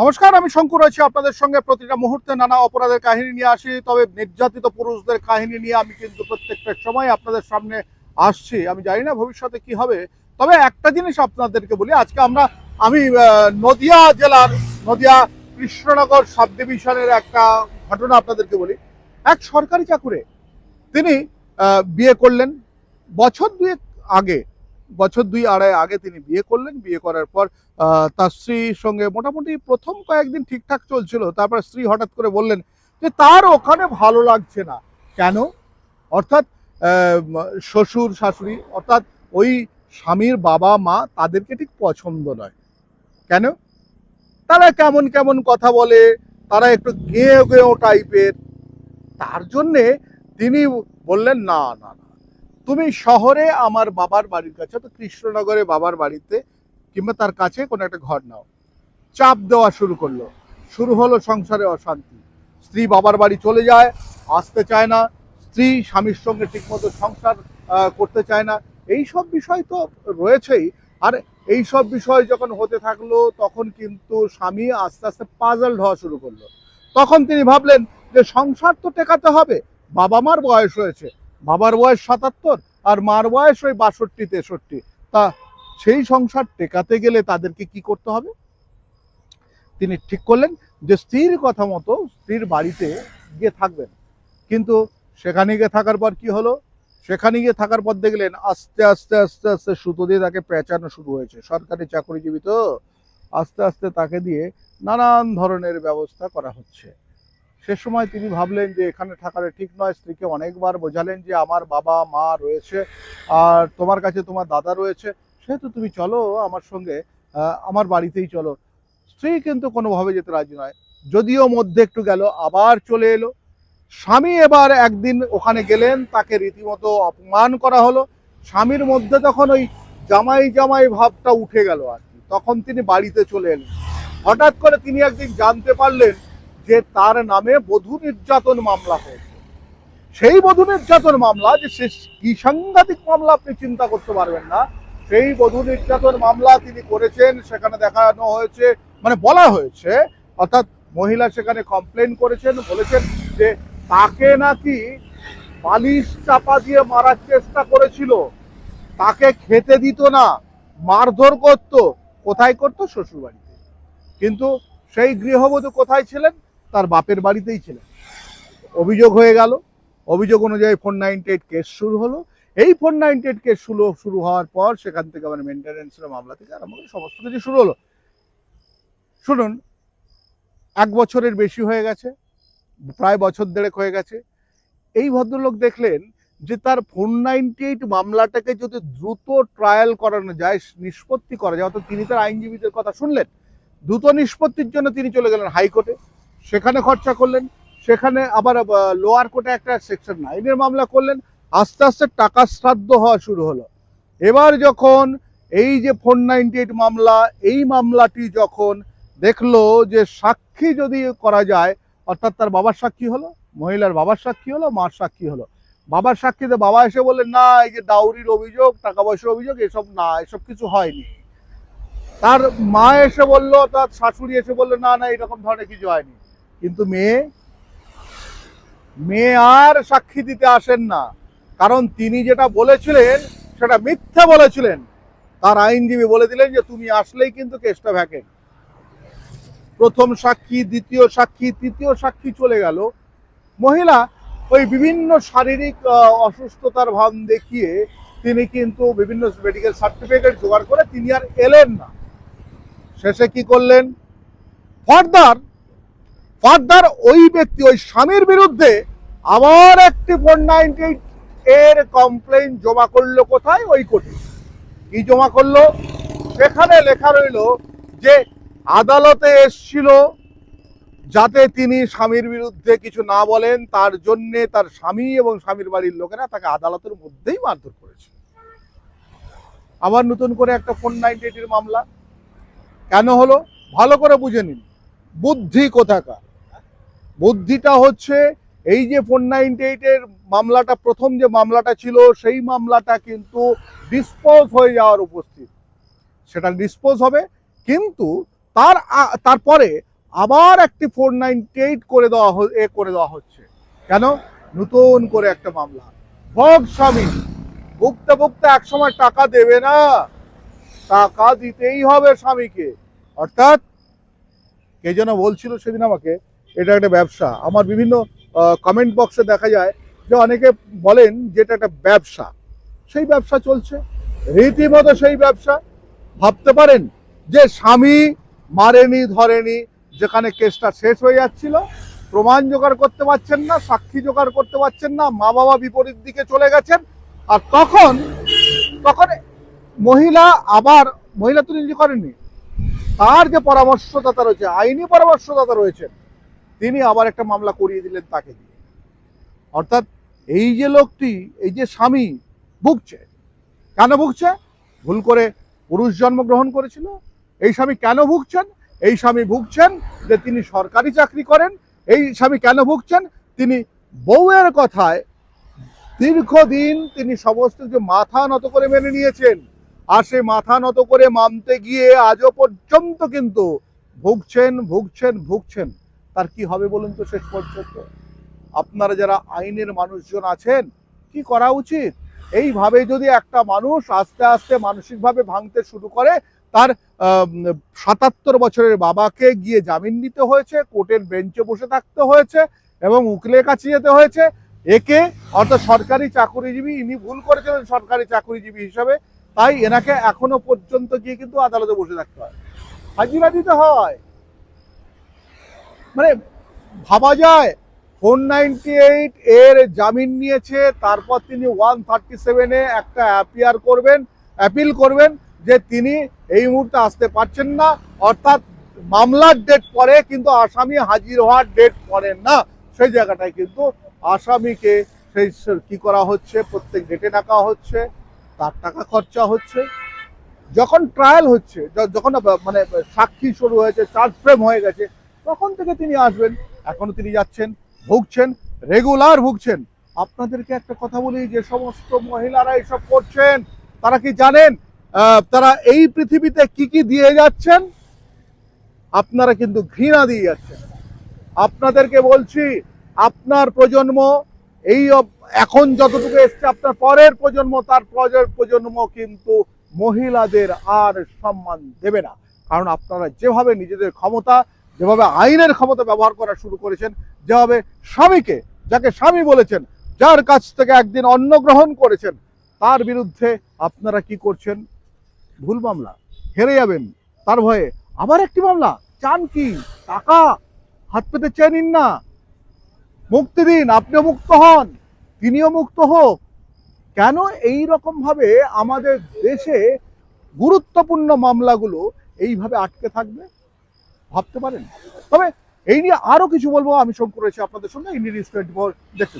নমস্কার, আমি শঙ্কর আছি আপনাদের সঙ্গে। প্রতিটা মুহূর্তে নানা অপরাধের কাহিনী নিয়ে আসি, তবে নির্যাতিত পুরুষদের কাহিনী নিয়ে আমি কিন্তু প্রত্যেকটা সময় আপনাদের সামনে আসছি। আমি জানি না ভবিষ্যতে কি হবে, তবে একটা জিনিস আপনাদেরকে বলি, আজকে আমরা, আমি নদিয়া জেলার, নদিয়া কৃষ্ণনগর সাব ডিভিশনের একটা ঘটনা আপনাদেরকে বলি। এক সরকারি চাকুরে তিনি বিয়ে করলেন। বছর দুয়েক আগে বছর দুই আড়াই আগে তিনি বিয়ে করলেন। বিয়ে করার পর তার স্ত্রীর সঙ্গে মোটামুটি প্রথম কয়েকদিন ঠিকঠাক চলছিল। তারপর স্ত্রী হঠাৎ করে বললেন যে, তার ওখানে ভালো লাগছে না। কেন? অর্থাৎ শ্বশুর, শাশুড়ি, অর্থাৎ ওই স্বামীর বাবা, মা তাদেরকে ঠিক পছন্দ নয়। কেন? তারা কেমন কেমন কথা বলে, তারা একটু গেঁয়ো গেঁয়ো টাইপের তার জন্যে তিনি বললেন, না না না। তুমি শহরে আমার বাবার বাড়ির কাছে তো কৃষ্ণনগরে বাবার বাড়িতে কিংবা তার কাছে কোনো একটা ঘর নাও। চাপ দেওয়া শুরু করল। শুরু হলো সংসারে অশান্তি। স্ত্রী বাবার বাড়ি চলে যায়, আসতে চায় না। স্ত্রী স্বামীর সঙ্গে ঠিকমতো সংসার করতে চায় না। এই সব বিষয় তো রয়েছেই। আর এই সব বিষয় যখন হতে থাকল, তখন কিন্তু স্বামী আস্তে আস্তে পাজল হওয়া শুরু করল। তখন তিনি ভাবলেন যে সংসার তো টেকাতে হবে। বাবা মার বয়স হয়েছে। বাবার বয়স সাতাত্তর আর মার বয়স ওই বাষট্টি, তেষট্টি। তা সেই সংসার টেকাতে গেলে তাদেরকে কি করতে হবে? তিনি ঠিক করলেন যে স্ত্রীর কথা মতো স্ত্রীর বাড়িতে গিয়ে থাকবেন। কিন্তু সেখানে গিয়ে থাকার পর কি হলো? সেখানে গিয়ে থাকার পর দেখলেন আস্তে আস্তে আস্তে আস্তে সুতো দিয়ে তাকে পেঁচানো শুরু হয়েছে। সরকারি চাকরিজীবী তো? আস্তে আস্তে তাকে দিয়ে নানান ধরনের ব্যবস্থা করা হচ্ছে। সে সময় তিনি ভাবলেন যে এখানে থাকাটা ঠিক নয়, স্ত্রীকে অনেকবার বোঝালেন যে আমার বাবা, মা রয়েছে, আর তোমার কাছে তোমার দাদা রয়েছে, সেহেতু তুমি চলো আমার সঙ্গে আমার বাড়িতেই চলো। স্ত্রী কিন্তু কোনোভাবে যেতে রাজি নয়। যদিও মধ্যে একটু গেল, আবার চলে এলো। স্বামী এবার একদিন ওখানে গেলেন, তাকে রীতিমতো অপমান করা হলো। স্বামীর মধ্যে তখন ওই জামাই জামাই ভাবটা উঠে গেল আর কি। তখন তিনি বাড়িতে চলে এলেন। হঠাৎ করে তিনি একদিন জানতে পারলেন যে তার নামে বধূ নির্যাতন মামলা হয়েছে। সেই বধূ নির্যাতন মামলা যে সে কি সাংঘাতিক মামলা আপনি চিন্তা করতে পারবেন না। সেই বধূ নির্যাতন মামলা তিনি করেছেন, সেখানে দেখানো হয়েছে মানে বলা হয়েছে, অর্থাৎ মহিলা সেখানে কমপ্লেন করেছেন, বলেছেন যে তাকে নাকি বালিশ চাপা দিয়ে মারার চেষ্টা করেছিল। তাকে খেতে দিত না, মারধর করত, কোথায় করতো? শ্বশুর বাড়িতে কিন্তু সেই গৃহবধূ কোথায় ছিলেন? তার বাপের বাড়িতেই ছিলেন। অভিযোগ হয়ে গেল, অভিযোগ অনুযায়ী ফোর নাইনটি এইট কেস শুরু হলো। এই ফোর নাইনটি এইট কেস শুরু শুরু হওয়ার পর সেখান থেকে মানে মেনটেন্যান্সের মামলা থেকে আরম্ভ করে সমস্ত কিছু শুরু হলো। শুনুন, এক বছরের বেশি হয়ে গেছে, প্রায় বছর দেড়েক হয়ে গেছে। এই ভদ্রলোক দেখলেন যে তার ফোর নাইনটি এইট মামলাটাকে যদি দ্রুত ট্রায়াল করানো যায়, নিষ্পত্তি করা যায়, অর্থাৎ তিনি তার আইনজীবীদের কথা শুনলেন, দ্রুত নিষ্পত্তির জন্য তিনি চলে গেলেন হাইকোর্টে। সেখানে খরচা করলেন, সেখানে আবার লোয়ার কোর্টে একটা সেকশন নাইনের মামলা করলেন, আস্তে আস্তে টাকা শ্রাদ্ধ হওয়া শুরু হলো। এবার যখন এই যে ফোর নাইনটি এইট মামলা, এই মামলাটি যখন দেখল যে সাক্ষী যদি করা যায়, অর্থাৎ তার বাবার সাক্ষী হলো, মহিলার বাবার সাক্ষী হলো, মার সাক্ষী হলো। বাবার সাক্ষীতে বাবা এসে বললেন, না, এই যে ডাউরির অভিযোগ, টাকা পয়সার অভিযোগ, এসব না, এসব কিছু হয়নি। তার মা এসে বলল, তার শাশুড়ি এসে বলল, না না, এরকম ধরনের কিছু হয়নি। কিন্তু মেয়ে মেয়ে আর সাক্ষী দিতে আসেন না। কারণ তিনি যেটা বলেছিলেন, সেটা মিথ্যা বলেছিলেন। তার আইনজীবী বলে দিলেন যে, তুমি আসলেই কিন্তু কেসটা ভ্যাকেন্ট প্রথম সাক্ষী, দ্বিতীয় সাক্ষী, তৃতীয় সাক্ষী চলে গেল। মহিলা ওই বিভিন্ন শারীরিক অসুস্থতার ভান দেখিয়ে তিনি কিন্তু বিভিন্ন মেডিকেল সার্টিফিকেট জোগাড় করে তিনি আর এলেন না। শেষে কি করলেন? ফার্দার ফার্দার ওই ব্যক্তি, ওই স্বামীর বিরুদ্ধে আবার একটি ফোর নাইনটি এর কমপ্লেন জমা করল কোথায়? ওই কোর্টে। কি জমা করল? সেখানে লেখা রইল যে আদালতে এসছিল যাতে তিনি স্বামীর বিরুদ্ধে কিছু না বলেন, তার জন্য তার স্বামী এবং স্বামীর বাড়ির লোকেরা তাকে আদালতের মধ্যেই মারধর করেছে। আবার নতুন করে একটা ফোর নাইনটি মামলা। কেন হলো? ভালো করে বুঝে নিন। বুদ্ধি কোথাকার? বুদ্ধিটা হচ্ছে এই যে ফোর নাইনটি এইটের মামলাটা, প্রথম যে মামলাটা ছিল, সেই মামলাটা কিন্তু ডিসপোজ হয়ে যাওয়ার উপস্থিত। সেটা ডিসপোজ হবে, কিন্তু তার তারপরে আবার একটি ফোর নাইনটি এইট করে দেওয়া এ করে দেওয়া হচ্ছে। কেন? নতুন করে একটা মামলা। ভোগ স্বামী, ভুগতে ভুগতে একসময় টাকা দেবে না। টাকা দিতেই হবে স্বামীকে। অর্থাৎ কে যেন বলছিল সেদিন আমাকে এটা একটা ব্যবসা। আমার বিভিন্ন কমেন্ট বক্সে দেখা যায় যে অনেকে বলেন যে এটা একটা ব্যবসা। সেই ব্যবসা চলছে। রীতিমতো সেই ব্যবসা। ভাবতে পারেন যে স্বামী মারেনি, ধরেনি, যেখানে কেসটা শেষ হয়ে যাচ্ছিল, প্রমাণ জোগাড় করতে পারছেন না, সাক্ষী জোগাড় করতে পারছেন না মা বাবা বিপরীত দিকে চলে গেছেন আর তখন তখন মহিলা আবার, মহিলা তো নিজে করেননি। তার যে পরামর্শদাতা রয়েছে, আইনি পরামর্শদাতা রয়েছেন তিনি আবার একটা মামলা করিয়ে দিলেন তাকে দিয়ে। অর্থাৎ এই যে লোকটি, এই যে স্বামী ভুগছে, কেন ভুগছে? ভুল করে পুরুষ জন্মগ্রহণ করেছিল। এই স্বামী কেন ভুগছেন? এই স্বামী ভুগছেন যে তিনি সরকারি চাকরি করেন। এই স্বামী কেন ভুগছেন? তিনি বউয়ের কথায় দীর্ঘদিন তিনি সমস্ত যে মাথা নত করে মেনে নিয়েছেন। আর সে মাথা নত করে মানতে গিয়ে আজও পর্যন্ত কিন্তু ভুগছেন ভুগছেন ভুগছেন। তার কি হবে বলুন তো শেষ পর্যন্ত? আপনারা যারা আইনের মানুষজন আছেন, কি করা উচিত? এইভাবে যদি একটা মানুষ আস্তে আস্তে মানসিকভাবে ভাঙতে শুরু করে, তার সাতাত্তর বছরের বাবাকে গিয়ে জামিন নিতে হয়েছে, কোর্টের বেঞ্চে বসে থাকতে হয়েছে এবং উকিলের কাছে যেতে হয়েছে, একে অর্থাৎ সরকারি চাকরিজীবী, ইনি ভুল করেছিলেন সরকারি চাকরিজীবী হিসাবে, তাই এনাকে এখনও পর্যন্ত গিয়ে কিন্তু আদালতে বসে থাকতে হয়। হাজিরা দিতে হয়। মানে ভাবা যায় ফোর নাইনটি এইট এর জামিন নিয়েছে, তারপর তিনি ওয়ান থার্টি সেভেনে একটা অ্যাপিয়ার করবেন অ্যাপিল করবেন যে তিনি এই মুহূর্তে আসতে পারছেন না, অর্থাৎ মামলার ডেট পরে কিন্তু আসামি হাজির হওয়ার ডেট পরে না। সেই জায়গাটায় কিন্তু আসামিকে সেই কি করা হচ্ছে, প্রত্যেক ডেটে ডাকা হচ্ছে, তার টাকা খরচা হচ্ছে। যখন ট্রায়াল হচ্ছে যখন মানে সাক্ষী শুরু হয়েছে চার্জ ফ্রেম হয়ে গেছে তখন থেকে তিনি আসবেন? এখনও তিনি যাচ্ছেন, ভুগছেন রেগুলার ভুগছেন। আপনাদেরকে একটা কথা বলি, যে সমস্ত মহিলারা এসব করছেন, তারা কি জানেন? তারা এই পৃথিবীতে কি কি দিয়ে যাচ্ছেন? আপনারা কিন্তু ঘৃণা দিয়ে যাচ্ছেন। আপনাদেরকে বলছি, আপনার প্রজন্ম, এই এখন যতটুকু এসছে আপনার পরের প্রজন্ম, তার পরের প্রজন্ম কিন্তু মহিলাদের আর সম্মান দেবে না। কারণ আপনারা যেভাবে নিজেদের ক্ষমতা যেভাবে আইনের ক্ষমতা ব্যবহার করা শুরু করেছেন, যেভাবে স্বামীকে, যাকে স্বামী বলেছেন, যার কাছ থেকে একদিন অন্ন গ্রহণ করেছেন, তার বিরুদ্ধে আপনারা কি করছেন? ভুল মামলা। হেরে যাবেন। তার ভয়ে আবার একটি মামলা। চান কি? টাকা? হাত পেতে চেয়ে নিন না। মুক্তি দিন। আপনিও মুক্ত হন। তিনিও মুক্ত হোক। কেন এই রকম ভাবে আমাদের দেশে গুরুত্বপূর্ণ মামলাগুলো এইভাবে আটকে থাকবে? ভাবতে পারেন। তবে এই নিয়ে আরও কিছু বলব। আমি শঙ্কর রয়েছে আপনাদের সঙ্গে। ইন্ডিয়ান নিউজ দেখতে।